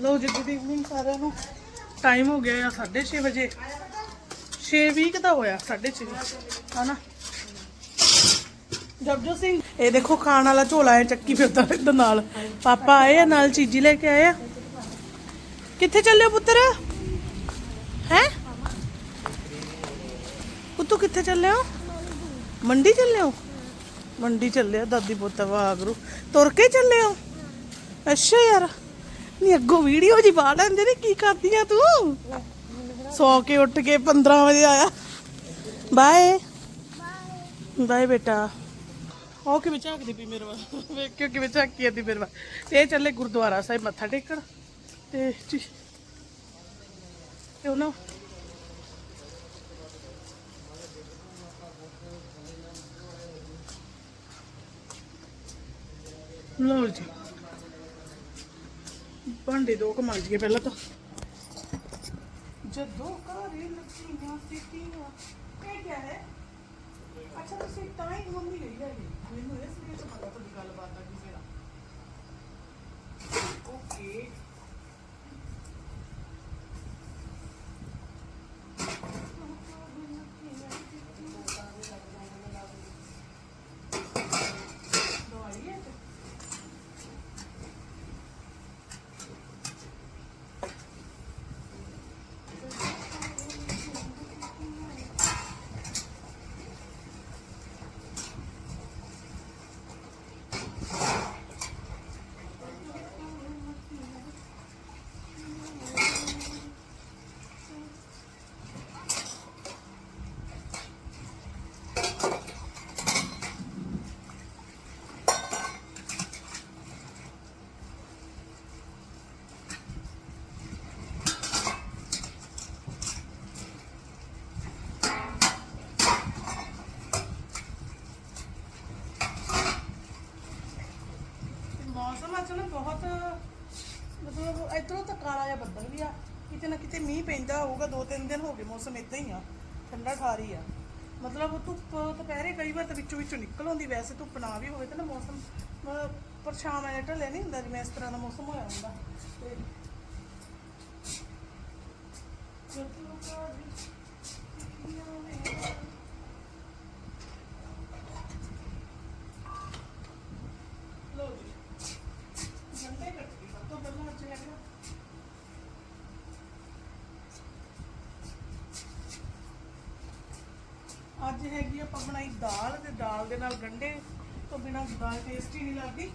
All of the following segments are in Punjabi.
ਲੋ ਜੀ ਗੁੱਡ ਇਵਨਿੰਗ ਸਾਰਿਆਂ ਨੂੰ ਟਾਈਮ ਹੋ ਗਿਆ ਆ 6:30 ਵਜੇ। 6:20 ਦਾ ਹੋਇਆ 6:30 ਹਨਾ? ਜਪਜੋ ਸਿੰਘ, ਇਹ ਦੇਖੋ ਖਾਣ ਵਾਲਾ ਝੋਲਾ ਹੈ, ਚੱਕੀ ਫਿਰਦਾ ਇਹਦੇ ਨਾਲ। ਪਾਪਾ ਆਏ ਆ, ਨਾਲ ਚੀਜ਼ੀ ਲੈ ਕੇ ਆਏ ਆ। ਕਿੱਥੇ ਚੱਲੇ ਹੋ ਪੁੱਤਰ? ਹੈ? ਪੁੱਤੂ, ਕਿੱਥੇ ਚੱਲੇ ਹੋ? ਮੰਡੀ ਚੱਲੇ ਹੋ? ਮੰਡੀ ਚੱਲੇ ਆ, ਦਾਦੀ ਪੁੱਤ ਵਾਗਰੂ ਤੁਰ ਕੇ ਚੱਲੇ ਹੋ? ਅੱਛਾ ਯਾਰ। ਨਹੀਂ ਅੱਗੋਂ ਵੀਡੀਓ ਜੀ ਪਾ ਲੈਂਦੇ ਨੇ, ਕੀ ਕਰਦੀ ਆ ਤੂੰ? ਸੌ ਕੇ ਉੱਠ ਕੇ 15 ਵਜੇ ਆਇਆ। ਬਾਏ। ਬਾਏ ਬੇਟਾ। ਉਹ ਕਿਵੇਂ ਝਾਕਦੀ ਪਈ ਮੇਰੇ ਵੱਲ? ਵੇਖ ਕੇ ਕਿਵੇਂ ਝਾਕੀ ਜਾਂਦੀ ਮੇਰੇ ਵੱਲ। ਤੇ ਚੱਲੇ ਗੁਰਦੁਆਰਾ ਸਾਹਿਬ ਮੱਥਾ ਟੇਕਣ। ਤੇ ਜੀ, ਤੇ ਉਹਨਾਂ ਲਓ ਜੀ। ਭਾਂਡੇ ਦੋ ਕੁ ਮਾਂਜ ਗਏ ਪਹਿਲਾਂ ਤਾਂ। ਜਦੋਂ ਘਰੇ ਲੱਕੀਆਂ ਸਿੱਟੀਆਂ, ਇਹ ਕੀ ਹੈ? ਅੱਛਾ, ਤੁਸੀਂ ਤਾਂ ਹੀ ਮੰਮੀ ਲਈ ਹੈ ਮੈਨੂੰ ਇਸ ਲਈ ਤਾਂ ਪਤਾ ਤੁਹਾਡੀ ਗੱਲਬਾਤ ਆ ਕਿਸੇ ਨਾਲ। ਓਕੇ ਦਵਾਈ ਹੈ ਤੇ ਮੌਸਮ ਅੱਜ ਨਾ ਬਹੁਤ ਮਤਲਬ ਇਧਰੋਂ ਤਾਂ ਕਾਲਾ ਜਿਹਾ ਬੱਦਲ ਵੀ ਆ ਕਿਤੇ ਨਾ ਕਿਤੇ ਮੀਂਹ ਪੈਂਦਾ ਹੋਊਗਾ ਦੋ ਤਿੰਨ ਦਿਨ ਹੋ ਗਏ, ਮੌਸਮ ਇਦਾਂ ਹੀ ਆ, ਠੰਡਾ ਠਾਰੀ ਆ। ਮਤਲਬ ਧੁੱਪ ਦੁਪਹਿਰੇ ਕਈ ਵਾਰ ਤਾਂ ਵਿੱਚੋਂ ਵਿੱਚੋਂ ਨਿਕਲ ਆਉਂਦੀ, ਵੈਸੇ ਧੁੱਪ ਨਾ ਵੀ ਹੋਵੇ ਤਾਂ ਨਾ ਮੌਸਮ, ਮਤਲਬ ਪਰਛਾਵਾਂ ਜਿਹਾ ਢਲਿਆ ਨਹੀਂ ਹੁੰਦਾ ਜਿਵੇਂ ਇਸ ਤਰ੍ਹਾਂ ਦਾ ਮੌਸਮ ਹੋਇਆ ਹੁੰਦਾ। ਤੇ ਜਦੋਂ ਕਾਲੀ ਚਿੱਠੀਆਂ ਨੇ ਲੋ ਜੀ ਗੰਡੇ ਕੱਟਦੀ ਸਭ ਤੋਂ ਪਹਿਲਾਂ ਅੱਜ ਹੈਗਾ ਅੱਜ ਹੈਗੀ ਆਪਾਂ ਬਣਾਈ ਦਾਲ ਤੇ ਦਾਲ ਦੇ ਨਾਲ ਗੰਡੇ ਤੋਂ ਬਿਨਾ ਦਾਲ ਟੇਸਟੀ ਨਹੀਂ ਲੱਗਦੀ।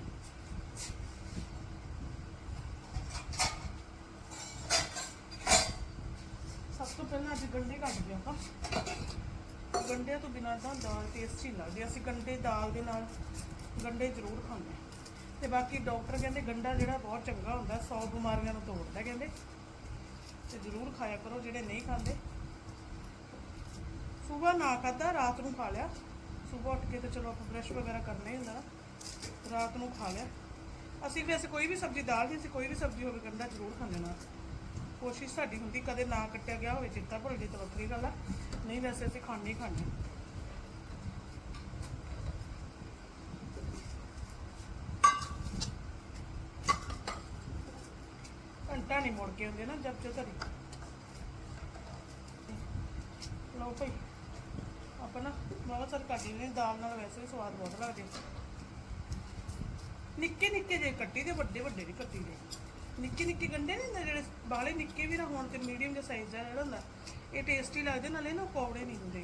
ਸਭ ਤੋਂ ਪਹਿਲਾਂ ਅੱਜ ਗੰਡੇ ਕੱਟਦੇ ਆਪਾਂ। ਗੰਡਿਆਂ ਤੋਂ ਬਿਨਾਂ ਤਾਂ ਦਾਲ ਟੇਸਟੀ ਨਹੀਂ ਲੱਗਦੀ। ਅਸੀਂ ਗੰਡੇ ਦਾਲ ਦੇ ਨਾਲ ਗੰਡੇ ਜ਼ਰੂਰ ਖਾਂਦੇ ਤੇ ਬਾਕੀ ਡਾਕਟਰ ਕਹਿੰਦੇ ਗੰਡਾ ਜਿਹੜਾ ਬਹੁਤ ਚੰਗਾ ਹੁੰਦਾ 100 ਬਿਮਾਰੀਆਂ ਨੂੰ ਤੋੜਦਾ ਕਹਿੰਦੇ। ਤੇ ਜ਼ਰੂਰ ਖਾਇਆ ਕਰੋ, ਜਿਹੜੇ ਨਹੀਂ ਖਾਂਦੇ। ਸਵੇਰ ਨਾ ਖਾਧਾ, ਰਾਤ ਨੂੰ ਖਾ ਲਿਆ। ਸਵੇਰ ਉੱਠ ਕੇ ਤੇ ਚਲੋ ਆਪਾਂ ਬ੍ਰਸ਼ ਵਗੈਰਾ ਕਰਨਾ ਹੀ ਹੁੰਦਾ ਨਾ, ਰਾਤ ਨੂੰ ਖਾ ਲਿਆ। ਅਸੀਂ ਵੈਸੇ ਕੋਈ ਵੀ ਸਬਜ਼ੀ, ਦਾਲ ਦੀ ਅਸੀਂ ਕੋਈ ਵੀ ਸਬਜ਼ੀ ਹੋਵੇ ਗੰਡਾ ਜ਼ਰੂਰ ਖਾਂਦੇ ਨਾ ਕੋਸ਼ਿਸ਼ ਸਾਡੀ ਹੁੰਦੀ, ਕਦੇ ਨਾ ਕੱਟਿਆ ਗਿਆ ਹੋਵੇ ਚਿੰਤਾ ਭੁੱਲ ਗਈ ਤਾਂ ਵੱਖਰੀ ਗੱਲ ਆ। ਨਹੀਂ ਵੈਸੇ ਅਸੀਂ ਖਾਣੇ ਹੀ ਖਾਣੇ ਘੰਟਾ ਨਹੀਂ ਮੁੜ ਕੇ ਹੁੰਦੇ ਨਾ ਜਬ ਜੋ ਧਰੀ। ਲਓ ਭਾਈ। ਬਹੁਤ ਸਾਰ ਕੱਟੀ ਨੇ ਦਾਲ ਨਾਲ ਵੈਸੇ ਵੀ ਸਵਾਦ ਬਹੁਤ ਲੱਗਦੇ ਨਿੱਕੇ ਨਿੱਕੇ ਜੇ ਕੱਟੀ ਦੇ, ਵੱਡੇ ਵੱਡੇ ਨਹੀਂ ਕੱਟੀ ਦੇ। ਨਿੱਕੇ ਨਿੱਕੇ ਗੰਡੇ ਨੇ ਹੁੰਦੇ ਜਿਹੜੇ ਬਾਹਲੇ ਨਿੱਕੇ ਵੀ ਨਾ ਹੋਣ ਤੇ ਮੀਡੀਅਮ ਜਿਹਾ ਸਾਈਜ਼ ਦਾ ਜਿਹੜਾ ਹੁੰਦਾ, ਇਹ ਟੇਸਟੀ ਲੱਗਦੇ, ਨਾਲੇ ਨਾ ਕੌੜੇ ਨਹੀਂ ਹੁੰਦੇ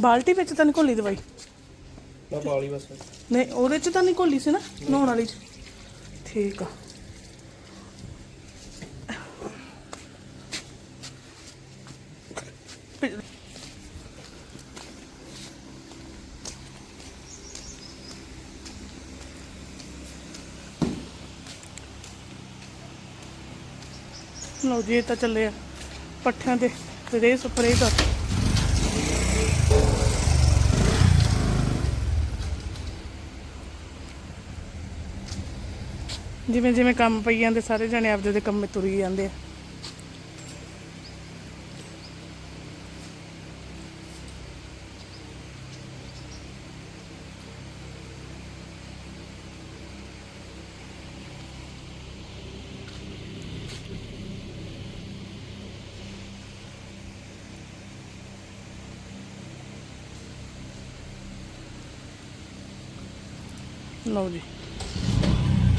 ਬਾਲਟੀ ਵਿੱਚ ਤਾਂ ਨਹੀਂ ਘੋਲੀ ਦਵਾਈ। ਮੈਂ ਪਾਲੀ ਬਸ। ਨਹੀਂ ਉਹਦੇ ਚ ਤਾਂ ਨਹੀਂ ਘੋਲੀ ਸੀ ਨਾ ਨਹਾਉਣ ਵਾਲੀ ਚ। ਠੀਕ ਆ। ਲਓ ਜੀ ਇਹ ਤਾਂ ਚੱਲੇ ਆ ਪੱਠਿਆਂ ਤੇ ਰੇ ਸਪਰੇ ਕਰ। ਜਿਵੇਂ ਜਿਵੇਂ ਕੰਮ ਪਈ ਜਾਂਦੇ, ਸਾਰੇ ਜਣੇ ਆਪਦੇ ਦੇ ਕੰਮੇ ਤੁਰੀ ਜਾਂਦੇ ਆ। ਲਓ ਜੀ।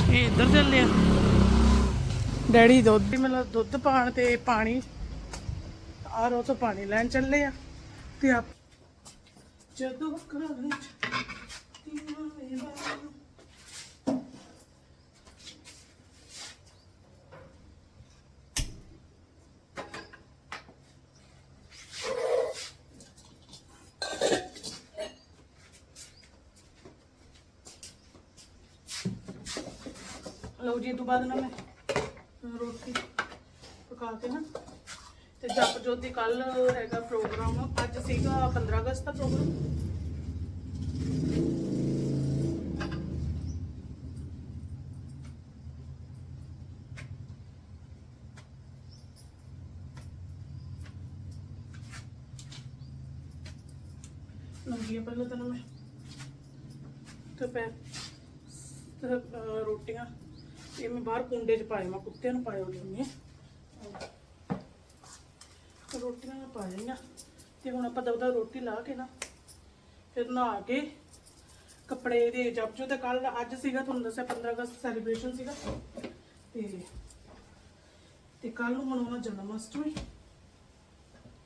ਇਹ ਇੱਧਰ ਚੱਲੇ ਆ? ਡੈਡੀ ਦੁੱਧ ਮਤਲਬ ਦੁੱਧ ਪਾਣ ਤੇ ਪਾਣੀ ਆਰੋ ਤੋਂ ਪਾਣੀ ਲੈਣ ਚੱਲੇ ਆ। ਤੇ ਆਪ ਜਦੋਂ ਘਰਾਂ ਵਿੱਚ ਤੀਆਂ ਵੇਲਾ ਲਓ ਜੀ ਤੋਂ ਬਾਅਦ ਨਾ ਮੈਂ ਰੋਟੀ ਪਕਾ ਕੇ ਨਾ, ਤੇ ਜਪ ਜੋਤੀ ਕੱਲ ਹੈਗਾ ਪ੍ਰੋਗਰਾਮ, ਅੱਜ ਸੀਗਾ 15 ਅਗਸਤ ਦਾ ਪ੍ਰੋਗਰਾਮ। ਲੰਗੀਆਂ ਪਹਿਲਾਂ ਤਾਂ ਮੈਂ, ਤੇ ਪੈ ਰੋਟੀਆਂ। ਇਹ ਮੈਂ ਬਾਹਰ ਕੁੰਡੇ 'ਚ ਪਾਏ, ਮੈਂ ਕੁੱਤਿਆਂ ਨੂੰ ਪਾਇਆ ਹੋਏ ਰੋਟੀਆਂ ਪਾ ਲਈਆਂ। ਤੇ ਹੁਣ ਆਪਾਂ ਦਵਦਾ ਰੋਟੀ ਲਾ ਕੇ ਨਾ, ਫਿਰ ਨਹਾ ਕੇ ਕੱਪੜੇ ਦੇ ਜਪਜੋ ਤੇ ਕੱਲ ਅੱਜ ਸੀਗਾ, ਤੁਹਾਨੂੰ ਦੱਸਿਆ 15 ਅਗਸਤ ਸੈਲੀਬ੍ਰੇਸ਼ਨ ਸੀਗਾ। ਤੇ ਤੇ ਕੱਲ ਨੂੰ ਮਨਾਉਣਾ ਜਨਮ ਅਸ਼ਟਮੀ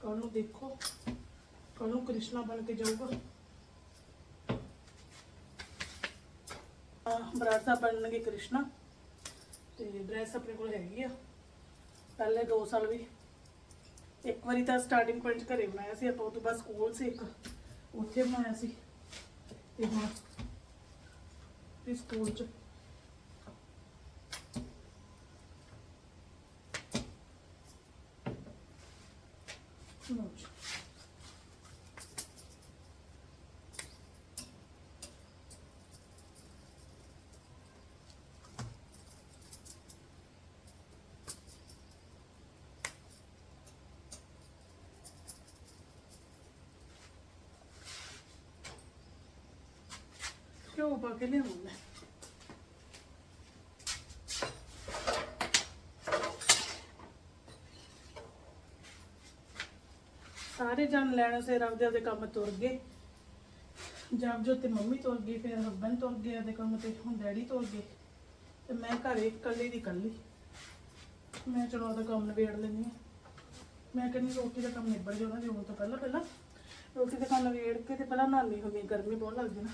ਕੱਲ ਨੂੰ ਦੇਖੋ ਕੱਲ ਨੂੰ ਕ੍ਰਿਸ਼ਨਾ ਬਣ ਕੇ ਜਾਊਗਾ। ਬਰਾੜ ਸਾਹਿਬ ਬਣਨਗੇ ਕ੍ਰਿਸ਼ਨਾ। ਤੇ ਡਰੈਸ ਆਪਣੇ ਕੋਲ ਹੈਗੀ ਆ। ਪਹਿਲੇ 2 ਸਾਲ ਵੀ। ਇੱਕ ਵਾਰੀ ਤਾਂ ਸਟਾਰਟਿੰਗ ਪੁਆਇੰਟ ਘਰੇ ਬਣਾਇਆ ਸੀ, ਆਪਾਂ ਉਹ ਤੋਂ ਬਾਅਦ ਸਕੂਲ ਸੀ ਇੱਕ। ਉੱਥੇ ਬਣਾਇਆ ਸੀ। ਤੇ ਹੁਣ ਵੀ ਸਕੂਲ ਚ ਲਓ ਜੀ। ਘਿਓ ਪਾ ਕੇ ਲਿਆਉਂ ਸਾਰੇ ਜਣ ਲੈਣ ਸੇ ਆਪਦੇ ਆਪਦੇ ਕੰਮ ਤੁਰ ਗਏ। ਜਦ ਜੋ ਤੇ ਮੰਮੀ ਤੁਰ ਗਈ ਫਿਰ ਹਸਬੰਦ ਤੁਰ ਗਏ ਆਪਦੇ ਕੰਮ ਤੇ ਹੁਣ ਡੈਡੀ ਤੁਰ ਗਏ। ਤੇ ਮੈਂ ਘਰੇ ਇਕੱਲੀ ਦੀ ਇਕੱਲੀ। ਮੈਂ ਚਲੋ ਉਹਦਾ ਕੰਮ ਨਿਬੇੜ ਲੈਂਦੀ ਹਾਂ। ਮੈਂ ਕਹਿੰਦੀ ਰੋਟੀ ਦਾ ਕੰਮ ਨਿਬੜ ਜਾਣਾ ਜਿਉਂ ਤੋਂ ਪਹਿਲਾਂ ਪਹਿਲਾਂ ਰੋਟੀ ਦਾ ਕੰਮ ਨਿਬੇੜ ਕੇ ਤੇ ਪਹਿਲਾਂ ਨਾਲੀ ਹੁੰਦੀ ਹਾਂ, ਗਰਮੀ ਬਹੁਤ ਲੱਗਦੀ ਨਾ।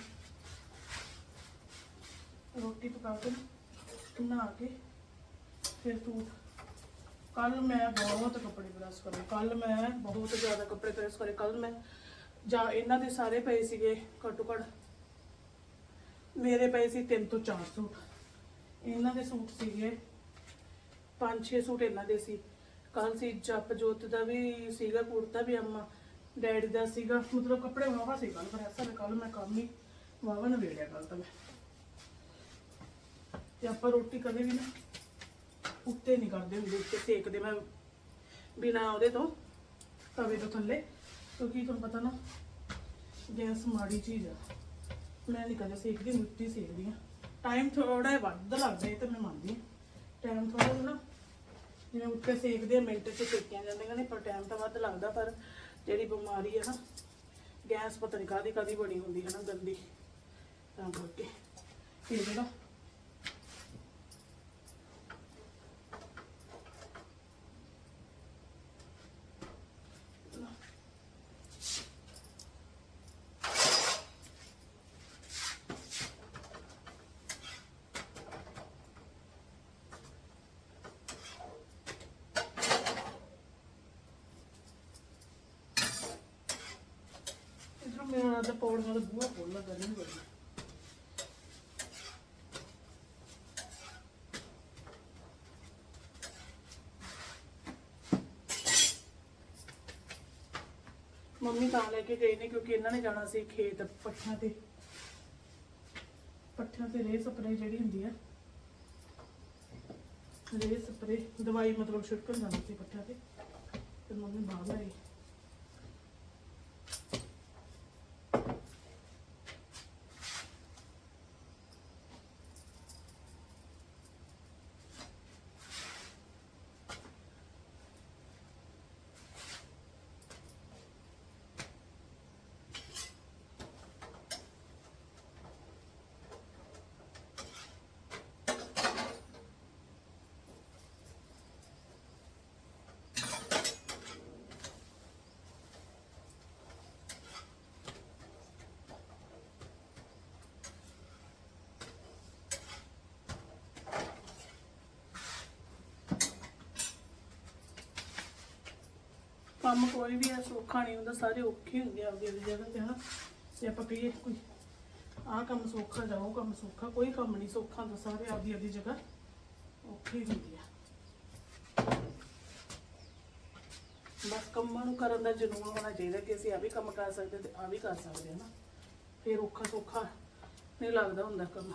ਰੋਟੀ ਪਕਾ ਕੇ ਨਾ ਨਹਾ ਕੇ, ਫਿਰ ਤੂੰ ਕੱਲ ਮੈਂ ਬਹੁਤ ਕੱਪੜੇ ਪ੍ਰੈਸ ਕਰੇ ਕੱਲ ਮੈਂ ਬਹੁਤ ਜ਼ਿਆਦਾ ਕੱਪੜੇ ਪ੍ਰੈਸ ਕਰੇ ਕੱਲ ਮੈਂ ਜਾਂ ਇਹਨਾਂ ਦੇ ਸਾਰੇ ਪਏ ਸੀਗੇ ਘੱਟੋ ਘੱਟ ਮੇਰੇ ਪਏ ਸੀ 3 ਤੋਂ 4 ਸੂਟ, ਇਹਨਾਂ ਦੇ ਸੂਟ ਸੀਗੇ 5-6 ਸੂਟ ਇਹਨਾਂ ਦੇ ਸੀ ਕੱਲ ਸੀ ਜਪ ਜੋਤ ਦਾ ਵੀ ਸੀਗਾ, ਕੁੜਤਾ ਵੀ ਅੰਮਾ ਡੈਡੀ ਦਾ ਸੀਗਾ, ਮਤਲਬ ਕੱਪੜੇ ਵਾਵਾ ਸੀ ਕੱਲ ਪ੍ਰੈਸ ਕਰੇ ਕੱਲ ਮੈਂ ਕੰਮ ਹੀ ਵਾਵਾ ਨਵੇੜਿਆ ਕੱਲ ਤਾਂ ਮੈਂ। ਤੇ ਆਪਾਂ ਰੋਟੀ ਕਦੇ ਵੀ ਨਾ ਉੱਤੇ ਨਹੀਂ ਕਰਦੇ ਹੁੰਦੇ, ਉੱਤੇ ਸੇਕਦੇ। ਮੈਂ ਬਿਨਾ ਉਹਦੇ ਤੋਂ ਤਵੇ ਤੋਂ ਥੱਲੇ, ਕਿਉਂਕਿ ਤੁਹਾਨੂੰ ਪਤਾ ਨਾ, ਗੈਸ ਮਾੜੀ ਚੀਜ਼ ਆ। ਮੈਂ ਨਹੀਂ ਕਦੇ ਸੇਕਦੀ ਮਿੱਟੀ ਸੇਕਦੀ ਆ ਟਾਈਮ ਥੋੜਾ ਜਿਹਾ ਵੱਧ ਲੱਗਦਾ ਇਹ ਤਾਂ ਮੈਂ ਮੰਨਦੀ ਹਾਂ। ਟਾਈਮ ਥੋੜਾ ਜਿਹਾ ਨਾ, ਜਿਵੇਂ ਉੱਤੇ ਸੇਕਦੇ ਆ ਮਿੰਟ 'ਚ ਸੇਕੀਆਂ ਜਾਂਦੀਆਂ ਨੇ, ਪਰ ਟਾਈਮ ਤਾਂ ਵੱਧ ਲੱਗਦਾ, ਪਰ ਜਿਹੜੀ ਬਿਮਾਰੀ ਆ ਨਾ, ਗੈਸ ਪਤਾ ਨਹੀਂ ਕਾਦੀ ਕਾਦੀ ਬਣੀ ਹੁੰਦੀ ਹੈ ਨਾ ਗੰਦੀ। ਤਾਂ ਕਰਕੇ ਇਹ ਜਿਹੜਾ ਇਧਰ ਮੇਰਾ ਰਾਤ ਬੂਹਾ ਖੋਲਣਾ ਕਰਨੀ ਬੜੀ ਮੰਮੀ ਤਾਂ ਲੈ ਕੇ ਗਏ ਨੇ ਕਿਉਂਕਿ ਇਹਨਾਂ ਨੇ ਜਾਣਾ ਸੀ ਖੇਤ ਪੱਠਿਆਂ ਤੇ। ਪੱਠਿਆਂ ਤੇ ਰੇਹ ਸਪਰੇ ਜਿਹੜੀ ਹੁੰਦੀ ਆ। ਰੇਹ ਸਪਰੇ ਦਵਾਈ ਮਤਲਬ ਛਿੜਕਣ ਜਾਣਾ ਸੀ ਪੱਠਿਆਂ ਤੇ। ਤੇ ਮੰਮੀ ਬਾਹਰ ਲੈ ਕੰਮ ਕੋਈ ਵੀ ਐ ਸੌਖਾ ਨਹੀਂ ਹੁੰਦਾ, ਸਾਰੇ ਔਖੇ ਹੁੰਦੇ ਆ ਆਪਦੀ ਆਪਦੀ ਜਗ੍ਹਾ ਤੇ, ਹਨਾ? ਤੇ ਆਪਾਂ ਕਹੀਏ ਕੋਈ ਆਹ ਕੰਮ ਸੌਖਾ ਜਾਂ ਕੰਮ ਸੌਖਾ, ਕੋਈ ਕੰਮ ਨਹੀਂ ਸੌਖਾ ਹੁੰਦਾ, ਸਾਰੇ ਆਪਦੀ ਆਪਦੀ ਜਗ੍ਹਾ ਔਖੇ ਹੁੰਦੇ ਆ। ਬਸ ਕੰਮਾਂ ਨੂੰ ਕਰਨ ਦਾ ਜਨੂਨ ਹੋਣਾ ਚਾਹੀਦਾ ਕਿ ਅਸੀਂ ਆ ਵੀ ਕੰਮ ਕਰ ਸਕਦੇ ਤੇ ਆ ਵੀ ਕਰ ਸਕਦੇ ਹਾਂ ਨਾ ਫਿਰ ਔਖਾ ਸੌਖਾ ਨਹੀਂ ਲੱਗਦਾ ਹੁੰਦਾ ਕੰਮ।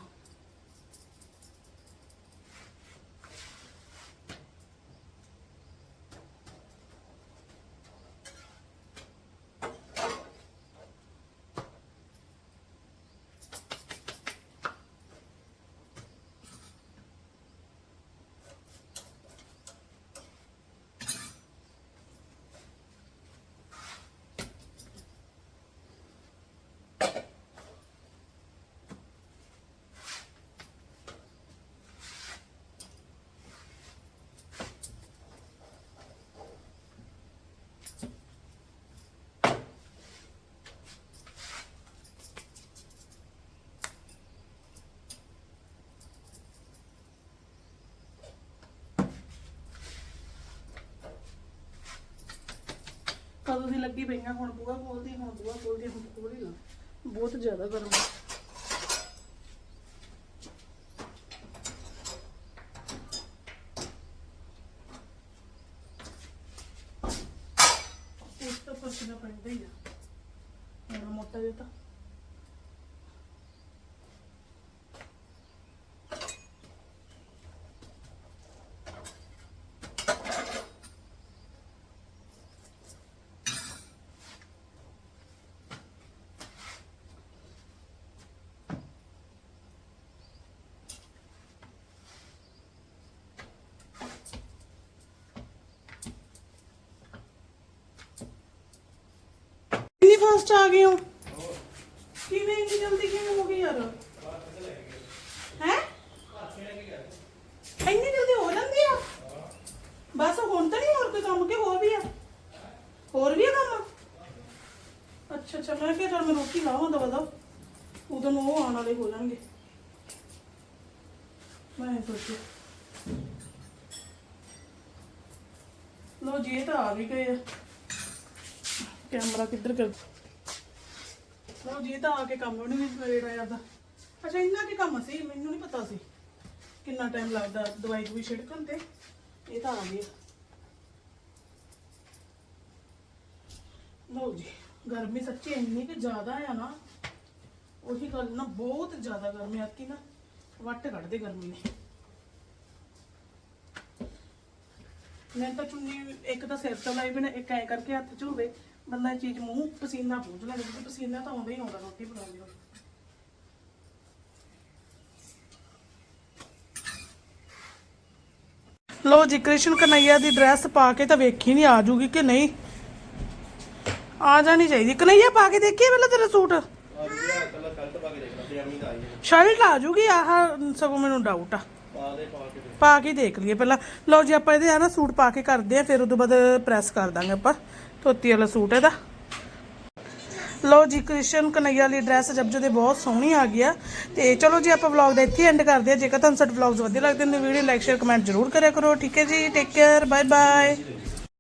ਕਦੋਂ ਦੀ ਲੱਗੀ ਪਈਆਂ, ਹੁਣ ਬੂਹਾ ਖੋਲਦੀ, ਹੁਣ ਬੂਹਾ ਖੋਲਦੀ, ਹੁਣ ਖੋਲ ਹੀ ਨਾ ਬਹੁਤ ਜ਼ਿਆਦਾ ਗਰਮ ਹੈ ਇਸ ਤੋਂ ਪਸੀਨਾ ਪੈਂਦਾ ਹੀ ਆ ਮੇਰਾ ਮੋਟਾ ਜਿਹਾ ਤਾਂ ਇੰਨੀ ਫਾਸਟ ਆ ਗਏ ਹੋ? ਕਿਵੇਂ ਇੰਨੀ ਜਲਦੀ ਕਿਵੇਂ ਹੋ ਗਈ ਯਾਰ? ਹੈ? ਇੰਨੀ ਜਲਦੀ ਹੋ ਜਾਂਦੀ ਆ? ਬਸ ਹੁਣ ਤਾਂ ਨਹੀਂ ਹੋਰ ਕੋਈ ਕੰਮ ਕਿ ਹੋਰ ਵੀ ਆ? ਹੋਰ ਵੀ ਆ ਕੰਮ? ਅੱਛਾ ਅੱਛਾ, ਮੈਂ ਕਿਹਾ ਚੱਲ ਮੈਂ ਰੋਟੀ ਲਾਵਾਂ ਦਵਾ ਦਾ ਉਦੋਂ ਨੂੰ ਉਹ ਆਉਣ ਵਾਲੇ ਹੋ ਜਾਣਗੇ। ਮੈਂ ਸੋਚਿਆ। ਲੋ ਜੀ ਇਹ ਤਾਂ ਆ ਵੀ ਗਏ ਆ। ਕੈਮਰਾ ਕਿੱਧਰ ਕਰ ਲਓ ਜੀ, ਇਹ ਤਾਂ ਆ ਕੇ ਕੰਮ ਵੀ ਨਹੀਂ ਕਰੇੜਾ ਜਾਂਦਾ ਅੱਛਾ, ਇੰਨਾ ਕੀ ਕੰਮ ਸੀ? ਮੈਨੂੰ ਨਹੀਂ ਪਤਾ ਸੀ ਕਿੰਨਾ ਟਾਈਮ ਲੱਗਦਾ ਦਵਾਈ ਦੂਈ ਛਿੜਕਣ ਤੇ। ਇਹ ਤਾਂ ਆ ਗਿਆ ਲਓ ਜੀ, ਗਰਮੀ ਸੱਚੀ ਇੰਨੀ ਕਿ ਜ਼ਿਆਦਾ ਆ ਨਾ, ਉਹੀ ਗੱਲ ਨਾ, ਬਹੁਤ ਜ਼ਿਆਦਾ ਗਰਮੀ ਆਤੀ ਨਾ ਵੱਟ ਕੱਢਦੇ ਗਰਮੀ ਨੇ। ਮੈਂ ਤਾਂ ਚੁੰਨੀ, ਇੱਕ ਤਾਂ ਸਿਰ ਤੋਂ ਲਾਈ ਬਿਨਾ, ਇੱਕ ਐ ਕਰਕੇ ਹੱਥ 'ਚ ਹੋਵੇ। ਬੰਦਾ ਇਹ ਚੀਜ਼ ਮੂੰਹ ਪਸੀਨਾ ਪੂੰਝ ਲੈਂਦਾ ਕਿਉਂਕਿ ਪਸੀਨਾ ਤਾਂ ਆਉਂਦਾ ਹੀ ਆਉਂਦਾ ਰੋਟੀ ਬਣਾਉਂਦੀ ਹੋਵੇ ਲੋ ਜੀ ਕ੍ਰਿਸ਼ਨ ਕਨਈਆ ਦੀ ਡਰੈਸ ਪਾ ਕੇ ਤਾਂ ਵੇਖੀ ਨਹੀਂ ਆ ਜੂਗੀ ਕਿ ਨਹੀਂ? ਆ ਜਾਣੀ ਚਾਹੀਦੀ। ਕਨਈਆ ਪਾ ਕੇ ਦੇਖੀਏ ਪਹਿਲਾਂ ਤੇਰਾ ਸੂਟ? ਹੈ ਸ਼ਰਟ ਆ। ਜੂਗੀ ਆਹ ਸਗੋਂ ਮੈਨੂੰ ਡਾਊਟ ਆ। ਪਾ ਦੇ ਪਾ ਕੇ ਦੇਖ। ਪਾ ਕੇ ਦੇਖ ਲਈਏ ਪਹਿਲਾਂ। ਲਓ ਜੀ ਆਪਾਂ ਇਹਦੇ ਆ ਨਾ ਸੂਟ ਪਾ ਕੇ ਕਰਦੇ ਆ ਫਿਰ ਉਦੋਂ ਬਾਅਦ ਪ੍ਰੈਸ ਕਰ ਦਾਂਗੇ ਆਪਾਂ। ਧੋਤੀ ਵਾਲਾ ਸੂਟ ਇਹਦਾ। ਲਓ ਜੀ, ਕ੍ਰਿਸ਼ਨ ਕਨਈਆ ਵਾਲੀ ਡਰੈਸ ਜਬਜੋ ਦੇ ਬਹੁਤ ਸੋਹਣੀ ਆ ਗਈ ਆ। ਤੇ ਚਲੋ ਜੀ, ਆਪਾਂ ਵਲੌਗ ਦਾ ਇੱਥੇ ਐਂਡ ਕਰਦੇ ਆ ਜੇਕਰ ਤੁਹਾਨੂੰ ਸਾਡੇ ਵਲੌਗਸ ਵਧੀਆ ਲੱਗਦੇ ਨੇ ਵੀਡੀਓ ਲਾਈਕ ਸ਼ੇਅਰ ਕਮੈਂਟ ਜ਼ਰੂਰ ਕਰਿਆ ਕਰੋ। ਠੀਕ ਹੈ ਜੀ ਟੇਕ ਕੇਅਰ ਬਾਏ ਬਾਏ